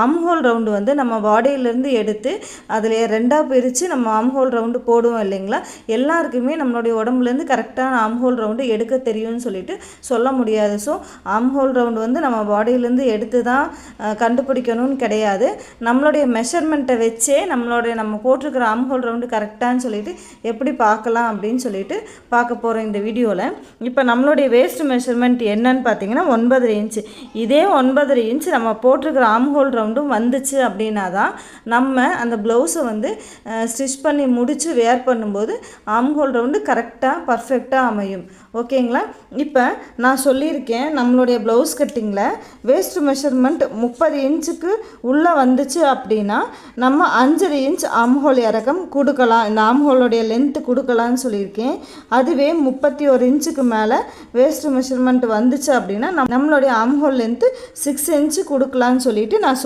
Armhole round வந்து நம்ம பாடியிலேருந்து எடுத்து அதில் ரெண்டாக பிரித்து நம்ம ஆம்ஹோல் ரவுண்டு போடுவோம் இல்லைங்களா? எல்லாருக்குமே நம்மளுடைய உடம்புலேருந்து கரெக்டான ஆம்ஹோல் ரவுண்டு எடுக்க தெரியும்னு சொல்லிட்டு சொல்ல முடியாது. ஸோ ஆம்ஹோல் ரவுண்டு வந்து நம்ம பாடியிலேருந்து எடுத்து தான் கண்டுபிடிக்கணும்னு கிடையாது. நம்மளுடைய மெஷர்மெண்ட்டை வச்சே நம்மளுடைய நம்ம போட்டிருக்கிற ஆம்ஹோல் ரவுண்டு கரெக்டான்னு சொல்லிட்டு எப்படி பார்க்கலாம் அப்படின்னு சொல்லிட்டு பார்க்க போகிறோம் இந்த வீடியோவில் இப்போ நம்மளுடைய வேஸ்ட் மெஷர்மெண்ட் என்னன்னு பார்த்தீங்கன்னா ஒன்பதரை இன்ச்சு இதே ஒன்பதரை இன்ச் நம்ம போட்டிருக்கிற ஆம்ஹோல் ரவுண்டும் வந்துச்சு அப்படின்னா தான் நம்ம அந்த ப்ளவுஸை வந்து ஸ்டிச் பண்ணி முடித்து வேர் பண்ணும்போது ஆம்ஹோல் ரவுண்டு கரெக்டாக பர்ஃபெக்டாக அமையும். ஓகேங்களா? இப்போ நான் சொல்லியிருக்கேன் நம்மளுடைய ப்ளவுஸ் கட்டிங்கில் வேஸ்ட் மெஷர்மெண்ட் முப்பது இன்ச்சுக்கு உள்ளே வந்துச்சு அப்படின்னா நம்ம அஞ்சரை இன்ச் ஆம்ஹோல் இறக்கம் கொடுக்கலாம். இந்த ஆம்ஹோலுடைய லென்த்து கொடுக்கலான்னு சொல்லியிருக்கேன். அதுவே முப்பத்தி ஒரு இன்ச்சுக்கு மேலே வேஸ்ட் மெஷர்மெண்ட் வந்துச்சு அப்படின்னா நம்மளுடைய ஆம்ஹோல் லென்த்து சிக்ஸ் இன்ச்சு கொடுக்கலான்னு சொல்லிட்டு நான்